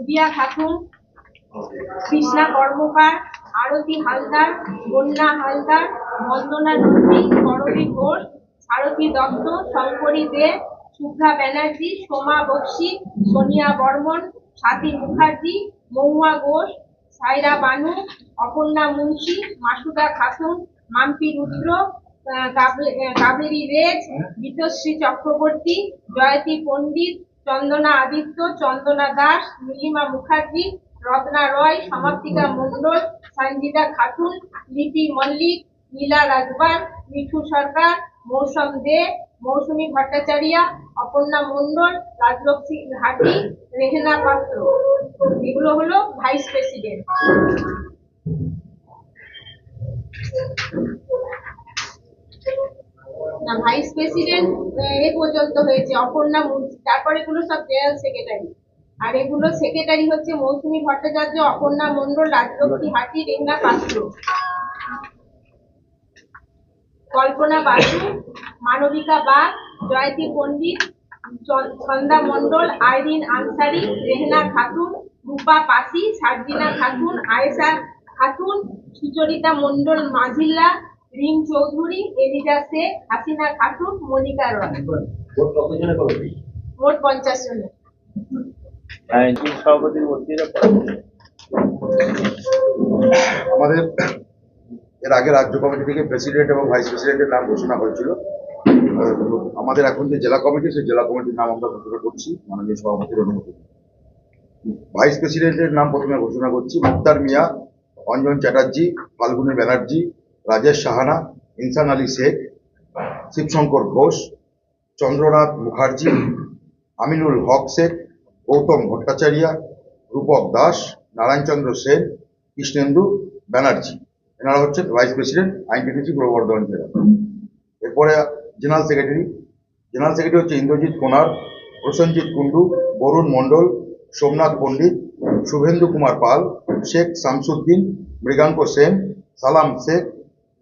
রুবিয়া খাতুন কৃষ্ণা কর্মকার আরতি হালদার বন্যা হালদার বন্দনা নন্দী করবী ঘোষ সারথী দত্ত শঙ্করী দে শুভ্রা ব্যানার্জি সোমা বক্সি সোনিয়া বর্মন স্বাতী মুখার্জি মহুয়া ঘোষ সাইরা বানু অপর্ণা মুন্সি মাসুদা খাতুন মাম্পি রুদ্র কাবেরী রেজ বিতশ্রী চক্রবর্তী জয়তী পণ্ডিত চন্দনা আদিত্য, চন্দনা দাস, নীলিমা মুখার্জি, রত্না রয়, সমাপ্তিকা মণ্ডল সঞ্জিতা খাতুন, লিপি মল্লিক, নীলা রাজবার মিঠু সরকার, মৌসম দে, মৌসুমী ভট্টাচার্য, অপর্ণা মণ্ডল, রাজলক্ষ্মী ঘাটি, রেহেনা পাত্র। এগুলো হলো ভাইস প্রেসিডেন্ট। ভাইস প্রেসিডেন্ট এ পর্যন্ত হয়েছে, অপর্ণা তারপরে এগুলো সব জেনারেল সেক্রেটারি আর এগুলো সেক্রেটারি হচ্ছে মৌসুমী ভট্টাচার্য, অপর্ণা মণ্ডল, Rajlakshmi Hati Renga Patra Kalpana Basu, Manabika Bag Jayati Pandit Chhanda Mondal, Irene Ansari, Rehana Khatun, Rupa Pasi, Sarjina Khatun, Ayesha Khatun, Sucharita Mondal Majhilla Rim Chowdhury Eliza Sheikh Hasina Khatun Monika Roy. Vote মোট পঞ্চাশ জনের। আইনজীবী সভাপতির বক্তৃতা আমাদের এর আগে রাজ্য কমিটি থেকে প্রেসিডেন্ট এবং ভাইস প্রেসিডেন্টের নাম ঘোষণা হয়েছিল। আমাদের এখন যে জেলা কমিটি সেই জেলা কমিটির নাম আমরা ঘোষণা করছি মাননীয় সভাপতির অনুমতি। ভাইস প্রেসিডেন্টের নাম প্রথমে ঘোষণা করছি মুক্তার মিয়া অঞ্জন চ্যাটার্জি ফাল্গুনী ব্যানার্জি রাজেশ সাহানা, ইনসান আলী শেখ, শিবশঙ্কর ঘোষ, চন্দ্রনাথ মুখার্জি, আমিনুল হক শেখ, গৌতম ভট্টাচার্য, রূপক দাস, নারায়ণচন্দ্র সেন, কৃষ্ণেন্দু ব্যানার্জি। এনারা হচ্ছেন ভাইস প্রেসিডেন্ট আইনটিটিসি পূর্ব বর্ধমান জেলা। এরপরে জেনারেল সেক্রেটারি। জেনারেল সেক্রেটারি হচ্ছে ইন্দ্রজিৎ কোনার, প্রসেনজিৎ কুন্ডু বরুণ মণ্ডল, সোমনাথ পণ্ডিত, শুভেন্দু কুমার পাল, শেখ শামসুদ্দিন, মৃগাঙ্ক সেন, সালাম শেখ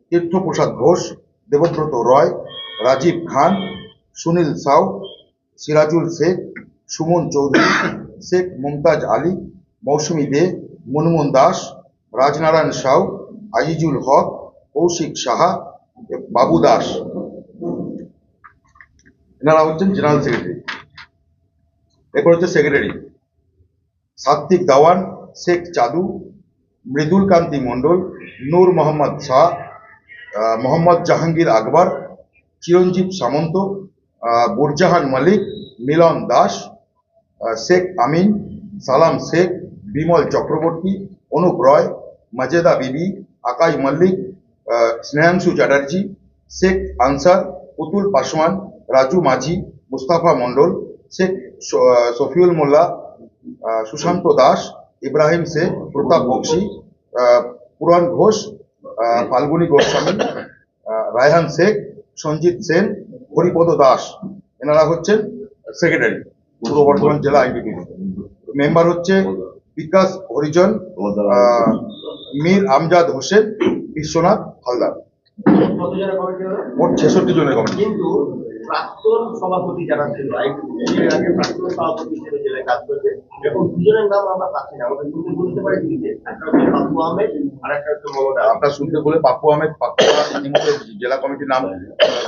তীর্থপ্রসাদ ঘোষ, দেবব্রত রয়, রাজীব খান, সুনীল সাউ, সিরাজুল শেখ, সুমন চৌধুরী, শেখ মুমতাজ আলী, মৌসুমী দে মনমোহন দাস, রাজনারায়ণ সাউ, আজিজুল হক, কৌশিক সাহা, বাবু দাস। এনারা হচ্ছেন জেনারেল সেক্রেটারি। এরপর হচ্ছে সেক্রেটারি। সাত্বিক দাওয়ান, শেখ চাদু মৃদুল কান্তি মণ্ডল, নূর মোহাম্মদ শাহ মোহাম্মদ জাহাঙ্গীর আকবর, চিরঞ্জীব সামন্ত বুরজাহান মালিক, মিলন দাস শেখ আমিন, সালাম শেখ, বিমল চক্রবর্তী, অনুপ রয়, মাজেদা বিবি, আকাশ মল্লিক স্নেহাংশু চ্যাটার্জি, শেখ আনসার, পুতুল পাসওয়ান রাজু মাঝি, মুস্তাফা মণ্ডল, শেখ শফিউল মোল্লা সুশান্ত দাস, ইব্রাহিম শেখ, প্রতাপ বক্সি পুরাণ ঘোষ ফাল্গুনী গোস্বামী রায়হান শেখ, সঞ্জিত সেন, হরিপদ দাস। এনারা হচ্ছেন সেক্রেটারি পূর্ব বর্ধমান জেলা আইনজীবী মেম্বার হচ্ছে বিকাশ হরিজন মীর আমজাদ হোসেন, বিশ্বনাথ হালদার। মোট ছেষট্টি জনের কমিটি। প্রাক্তন সভাপতি যারা ছিল আগে প্রাক্তন সভাপতি হিসেবে জেলায় কাজ করছে এখন দুজনের নাম আমরা পাচ্ছি না। আমাদের বলতে পারি একটা হচ্ছে আহমেদ আর একটা হচ্ছে মমতা আপনার শুনতে বলে পাপ্পু আহমেদ পাপ্পু জেলা কমিটির নাম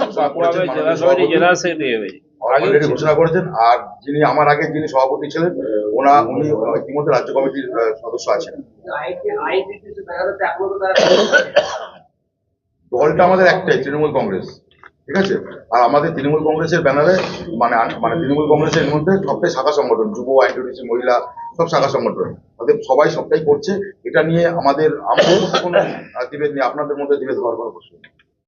ঘোষণা করেছেন, জেলা সেক্রেটারি অলরেডি ঘোষণা করেছেন আর যিনি আমার আগে যিনি সভাপতি ছিলেন ওনা উনি ইতিমধ্যে রাজ্য কমিটির সদস্য আছেন। দলটা আমাদের একটাই তৃণমূল কংগ্রেস। ঠিক আছে? আর আমাদের তৃণমূল কংগ্রেসের ব্যানারে মানে মানে তৃণমূল কংগ্রেসের মধ্যে সবটাই শাখা সংগঠন, যুব আইনটিসি মহিলা, সব শাখা সংগঠন। তাদের সবাই সবটাই করছে। এটা নিয়ে আমাদের আমাদের কোনো দিবেদ নেই আপনাদের মধ্যে বিভেদ হওয়ার কোনো প্রশ্ন। নেই